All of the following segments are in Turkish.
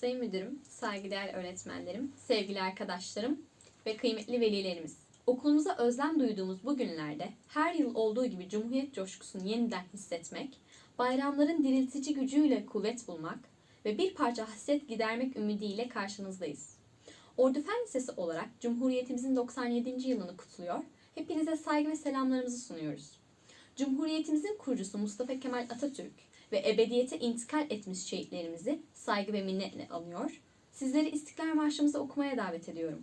Sayın Müdürüm, saygıdeğer öğretmenlerim, sevgili arkadaşlarım ve kıymetli velilerimiz. Okulumuza özlem duyduğumuz bu günlerde her yıl olduğu gibi Cumhuriyet coşkusunu yeniden hissetmek, bayramların diriltici gücüyle kuvvet bulmak ve bir parça hasret gidermek ümidiyle karşınızdayız. Ordu Fen Lisesi olarak Cumhuriyetimizin 97. yılını kutluyor, hepinize saygı ve selamlarımızı sunuyoruz. Cumhuriyetimizin kurucusu Mustafa Kemal Atatürk ve ebediyete intikal etmiş şehitlerimizi saygı ve minnetle anıyor. Sizleri İstiklal Marşımızı okumaya davet ediyorum.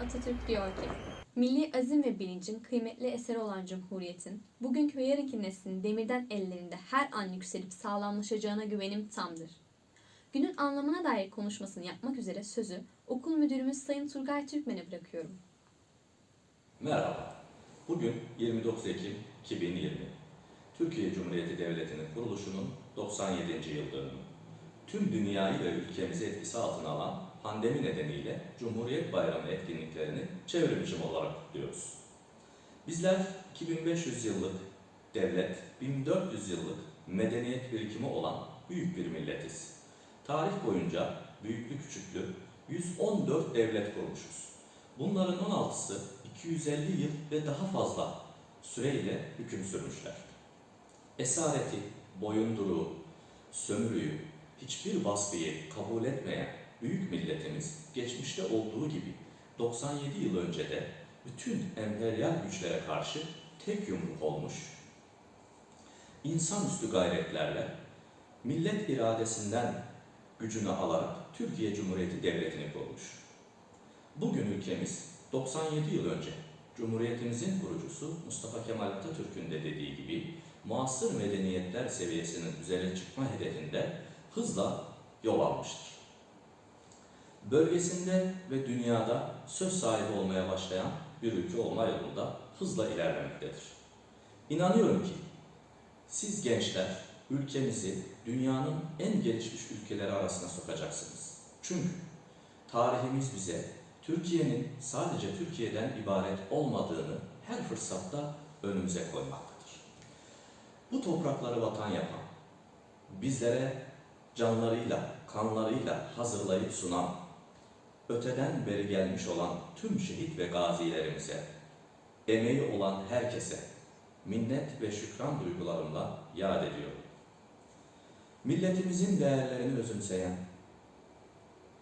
Atatürk diyor ki, Milli azim ve bilincin kıymetli eseri olan Cumhuriyet'in, bugünkü ve yarınki neslin demirden ellerinde her an yükselip sağlamlaşacağına güvenim tamdır. Günün anlamına dair konuşmasını yapmak üzere sözü okul müdürümüz Sayın Turgay Türkmen'e bırakıyorum. Merhaba. Bugün 29 Ekim 2020. Türkiye Cumhuriyeti Devleti'nin kuruluşunun 97. yıl dönümü. Tüm dünyayı ve ülkemizi etkisi altına alan pandemi nedeniyle Cumhuriyet Bayramı etkinliklerini çevrim içi olarak kutluyoruz. Bizler 2500 yıllık devlet, 1400 yıllık medeniyet birikimi olan büyük bir milletiz. Tarih boyunca büyüklü küçüklü 114 devlet kurmuşuz. Bunların 16'sı 250 yıl ve daha fazla süreyle hüküm sürmüşler. Esareti, boyunduruğu, sömürüyü, hiçbir baskıyı kabul etmeyen büyük milletimiz geçmişte olduğu gibi 97 yıl önce de bütün emperyal güçlere karşı tek yumruk olmuş, insanüstü gayretlerle millet iradesinden gücünü alarak Türkiye Cumhuriyeti Devleti'ni kurmuş. Bugün ülkemiz 97 yıl önce Cumhuriyetimizin kurucusu Mustafa Kemal Atatürk'ün de dediği gibi muasır medeniyetler seviyesinin üzerine çıkma hedefinde hızla yol almıştır. Bölgesinde ve dünyada söz sahibi olmaya başlayan bir ülke olma yolunda hızla ilerlemektedir. İnanıyorum ki siz gençler ülkemizi dünyanın en gelişmiş ülkeleri arasına sokacaksınız. Çünkü tarihimiz bize Türkiye'nin sadece Türkiye'den ibaret olmadığını her fırsatta önümüze koymaktadır. Bu toprakları vatan yapan, bizlere canlarıyla, kanlarıyla hazırlayıp sunan, öteden beri gelmiş olan tüm şehit ve gazilerimize, emeği olan herkese minnet ve şükran duygularımla yad ediyorum. Milletimizin değerlerini özümseyen,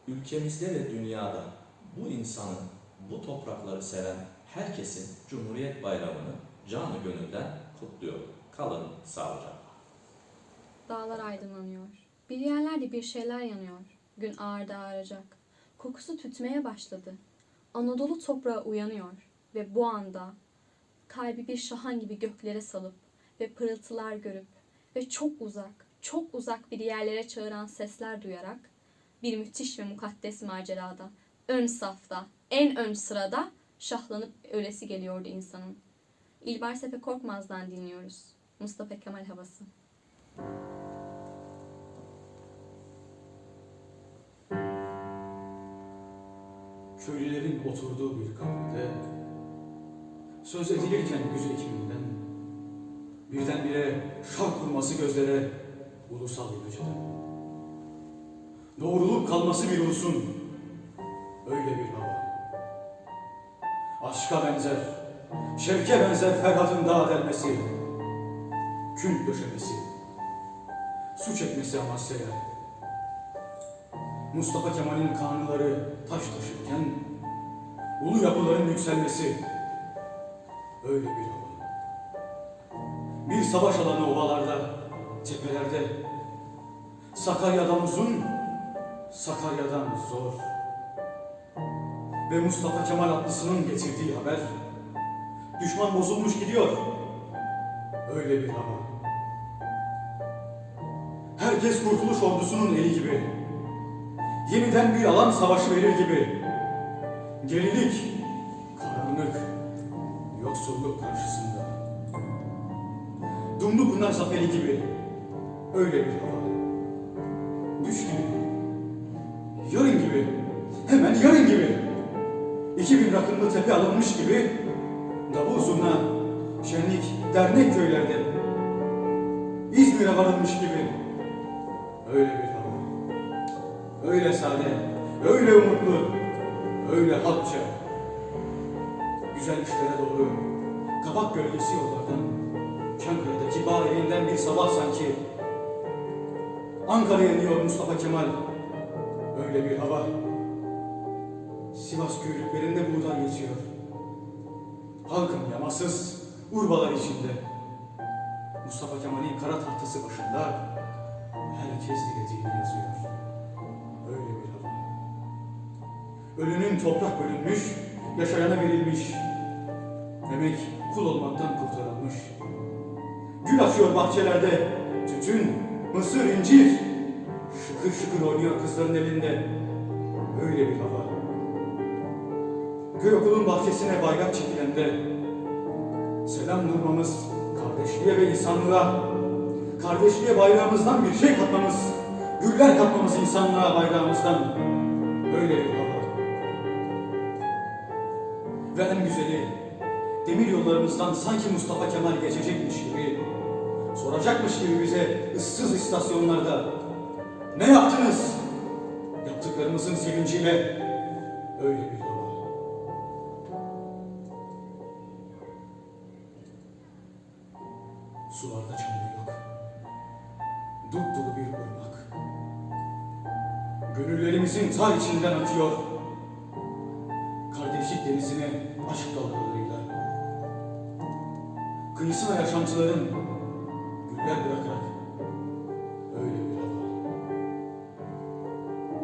ülkemizde ve dünyada bu insanı, bu toprakları seven herkesin Cumhuriyet Bayramı'nı canı gönülden kutluyorum. Kalın sağlıcakla. Dağlar aydınlanıyor. Bir yerlerde bir şeyler yanıyor. Gün ağarda ağaracak. Kokusu tütmeye başladı. Anadolu toprağı uyanıyor ve bu anda kalbi bir şahan gibi göklere salıp ve pırıltılar görüp ve çok uzak, çok uzak bir yerlere çağıran sesler duyarak bir müthiş ve mukaddes macerada ön safta, en ön sırada şahlanıp ölesi geliyordu insanın. İlber Sefe Korkmaz'dan dinliyoruz. Mustafa Kemal havası. Köylülerin oturduğu bir kahvede söz edilirken güz ekiminden birdenbire şark vurması gözlere ulusal yapıcıda. Doğruluk kalması bir ulusun öyle bir hava. Aşka benzer, şevke benzer Ferhat'ın dağ delmesi, kül döşemesi, su çekmesi Amasya'ya. Mustafa Kemal'in kanunları taş taşırken ulu yapıların yükselmesi öyle bir hava. Bir savaş alanı ovalarda, tepelerde Sakarya'dan uzun, Sakarya'dan zor. Ve Mustafa Kemal atlısının getirdiği haber düşman bozulmuş gidiyor. Öyle bir hava. Herkes Kurtuluş Ordusu'nun eli gibi yeniden bir alan savaşı verir gibi. Gerilik, karanlık, yoksulluk karşısında. Dumlu Pınar zaferi gibi öyle bir hava. Düş gibi, yarın gibi. 2000 rakımlı tepe alınmış gibi davul zurna, şenlik, dernek köylerde İzmir'e varılmış gibi öyle bir hava. Öyle sade, öyle umutlu, öyle halkça. Güzel işlere doğru, kabak gölgesi yollardan, Çankaya'daki bağ evinden bir sabah sanki. Ankara'ya iniyor Mustafa Kemal, öyle bir hava. Sivas köylüklerinde buğday yetiyor. Halkın yamasız, urbalar içinde. Mustafa Kemal'in kara tahtası başında herkes dilediğini yazıyor. Öyle bir hava. Ölünün toprak bölünmüş, yaşayana verilmiş. Emek kul olmaktan kurtarılmış. Gül açıyor bahçelerde, tütün, mısır, incir. Şıkır şıkır oynuyor kızların elinde. Öyle bir hava. Köy okulun bahçesine bayrak çekilende selam durmamız kardeşliğe ve insanlığa, kardeşliğe bayrağımızdan bir şey katmamız, güller katmamız insanlığa bayrağımızdan öyle bir hava. Ve en güzeli demir yollarımızdan sanki Mustafa Kemal geçecekmiş gibi, soracakmış gibi bize ıssız istasyonlarda ne yaptınız? Yaptıklarımızın sevinciyle öyle bir Sularda çamur yok. Dupduru bir ırmak. Gönüllerimizin ta içinden atıyor. Kardeşlik denizine aşk dalgalarıyla. Kıyısına yaşantıların güller bırakarak öyle bir hava.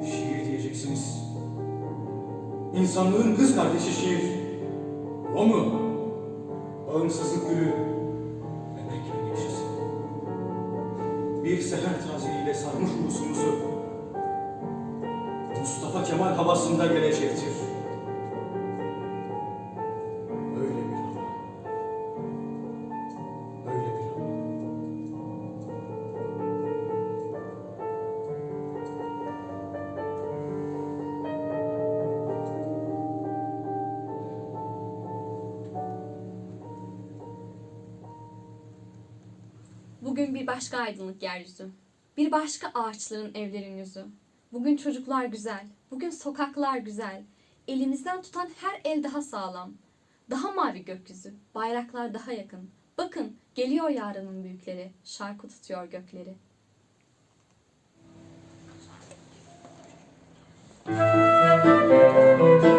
Şiir diyeceksiniz. İnsanlığın kız kardeşi şiir. O mu? Bağımsızlık gülü, seher tazeliğiyle sarmış ulusumuzu Mustafa Kemal havasında gelecektir. Bugün bir başka aydınlık yeryüzü. Bir başka ağaçların evlerin yüzü. Bugün çocuklar güzel. Bugün sokaklar güzel. Elimizden tutan her el daha sağlam. Daha mavi gökyüzü. Bayraklar daha yakın. Bakın geliyor yarının büyükleri. Şarkı tutuyor gökleri. Müzik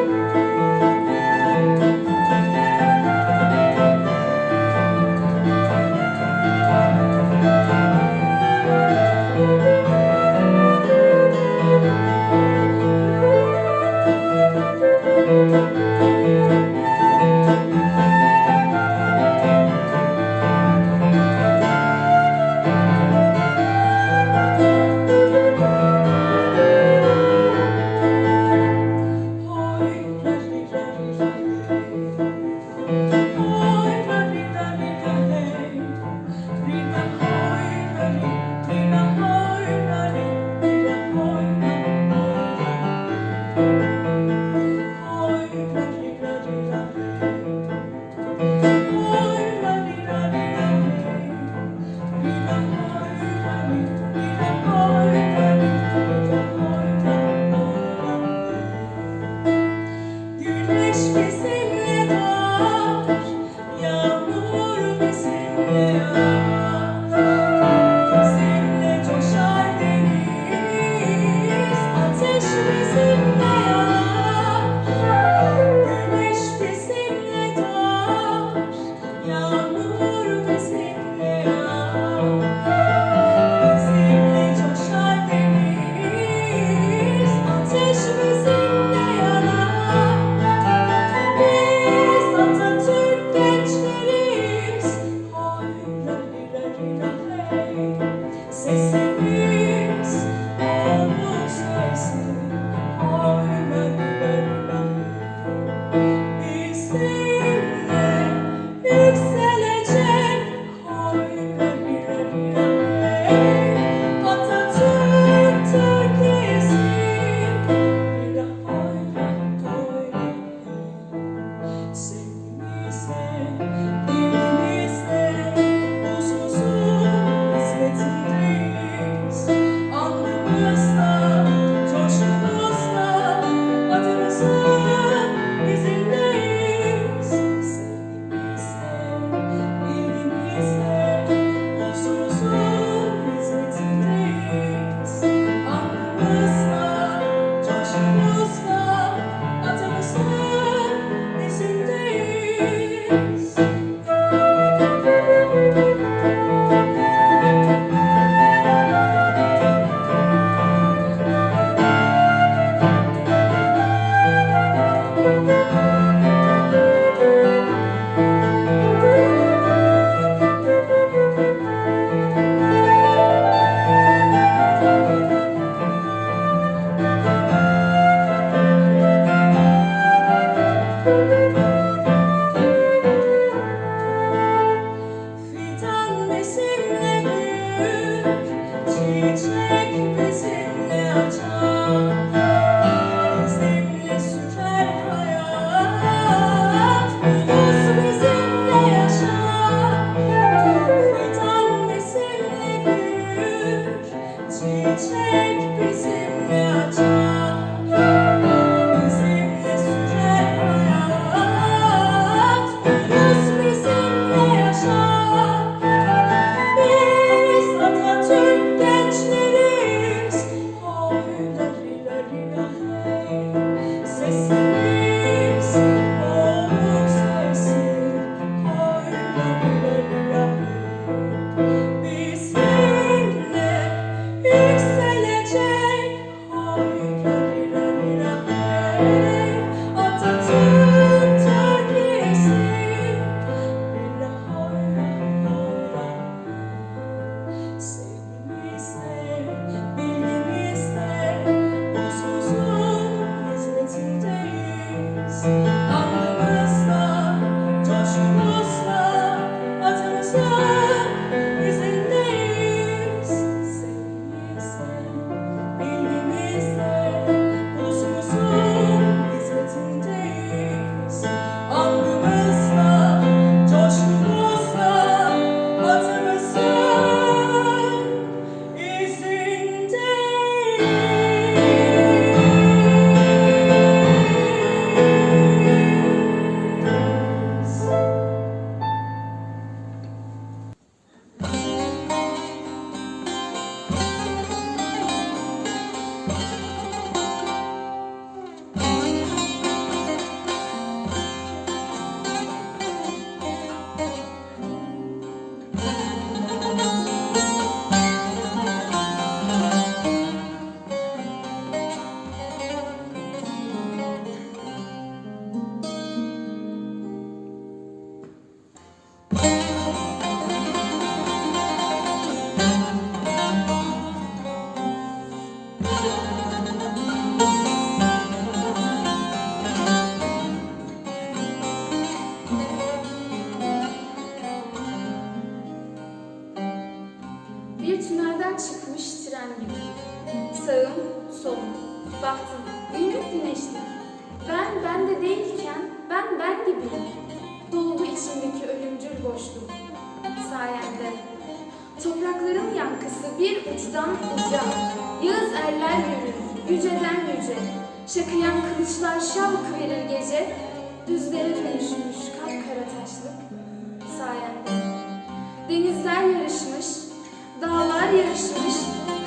dağlar yarışmış,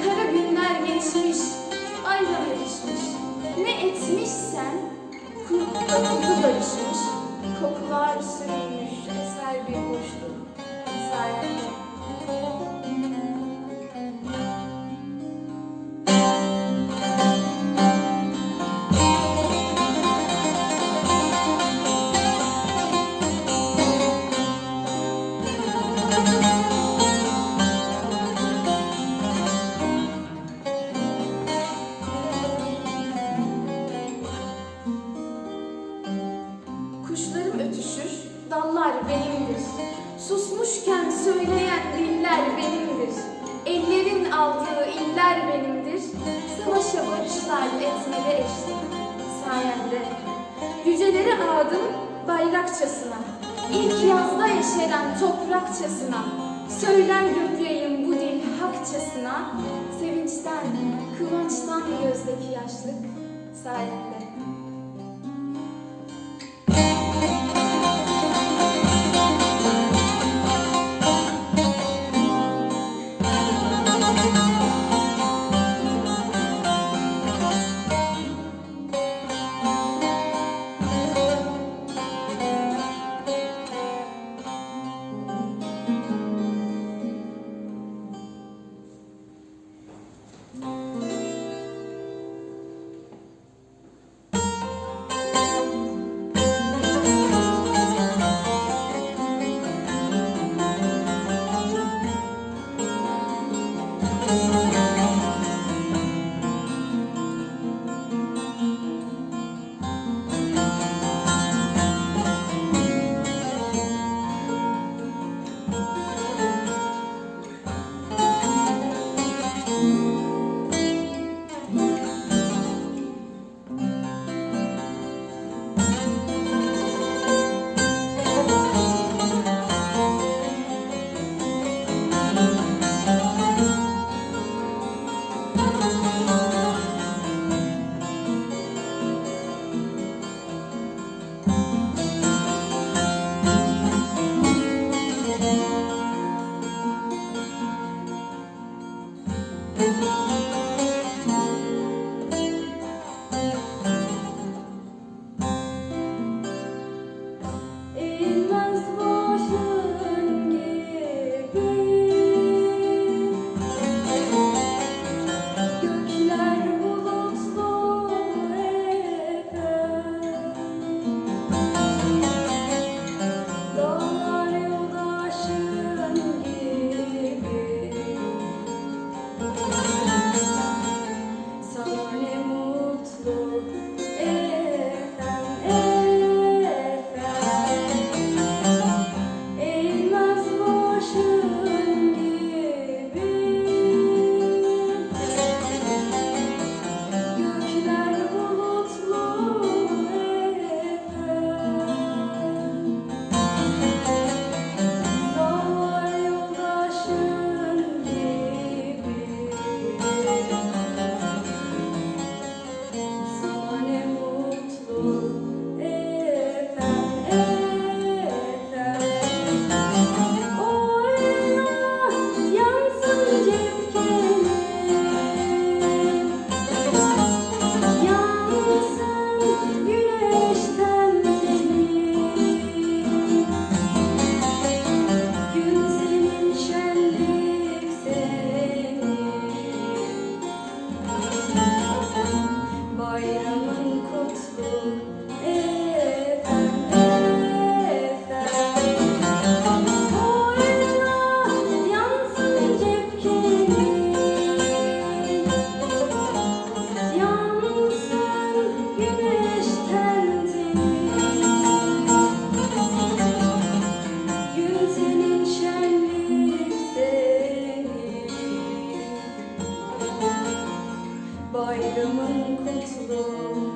kara günler geçmiş, ay da yarışmış. Ne etmişsen kuzu barışmış, kokular sürülmüş, eser bir boşluk sayende. İller benimdir. Savaşa barışlar etmede eşlik sayende. Yüceleri ağdım bayrakçasına. İlk yazda yeşeren toprakçasına. Söyler gökyayın bu dil hakçasına. Sevinçten, kıvançtan gözdeki yaşlık sayende. bayramın kutlu.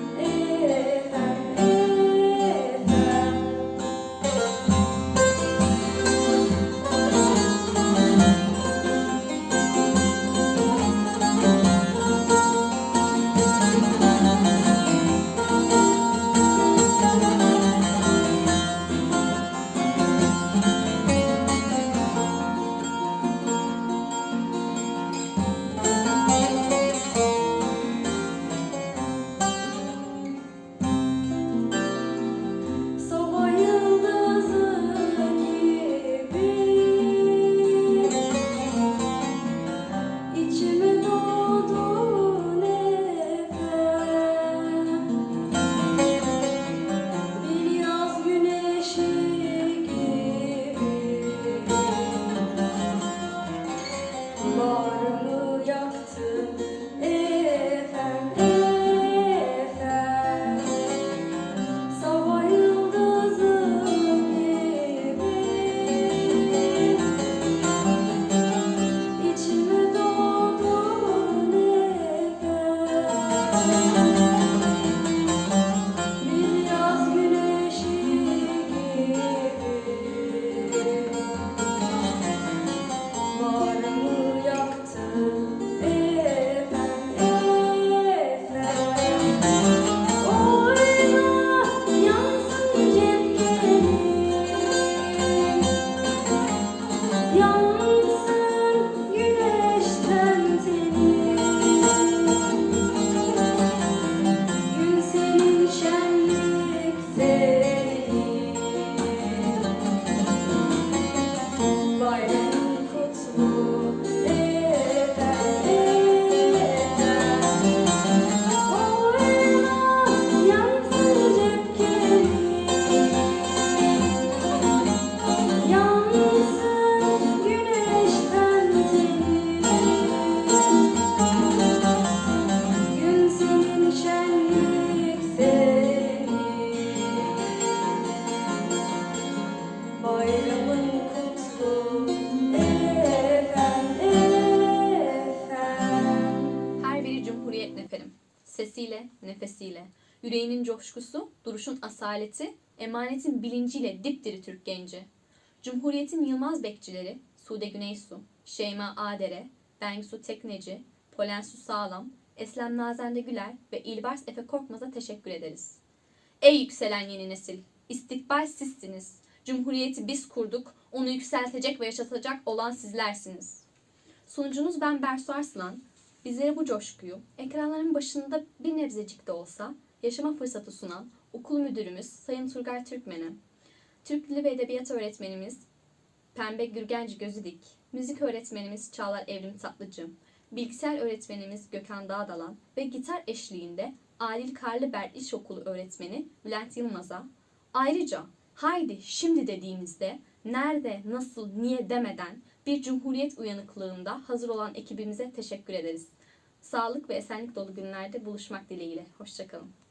Coşkusu, duruşun asaleti, emanetin bilinciyle dipdiri Türk genci. Cumhuriyetin Yılmaz bekçileri Sude Güneysu, Şeyma Adere, Bengisu Tekneci, Polensu Sağlam, Eslem Nazende Güler ve İlbars Efe Korkmaz'a teşekkür ederiz. Ey yükselen yeni nesil, istikbal sizsiniz. Cumhuriyeti biz kurduk, onu yükseltecek ve yaşatacak olan sizlersiniz. Sunucunuz ben Bersu Arslan. Bizlere bu coşkuyu ekranların başında bir nebzecik de olsa yaşama fırsatı sunan okul müdürümüz Sayın Turgay Türkmen'e, Türk Dili ve Edebiyat öğretmenimiz Pembe Gürgenci Gözüdik, müzik öğretmenimiz Çağlar Evrim Tatlıcı, bilgisayar öğretmenimiz Gökhan Dağdalan ve gitar eşliğinde Adil Karlıbert İlkokulu öğretmeni Bülent Yılmaz'a ayrıca haydi şimdi dediğimizde nerede, nasıl, niye demeden bir cumhuriyet uyanıklığında hazır olan ekibimize teşekkür ederiz. Sağlık ve esenlik dolu günlerde buluşmak dileğiyle. Hoşçakalın.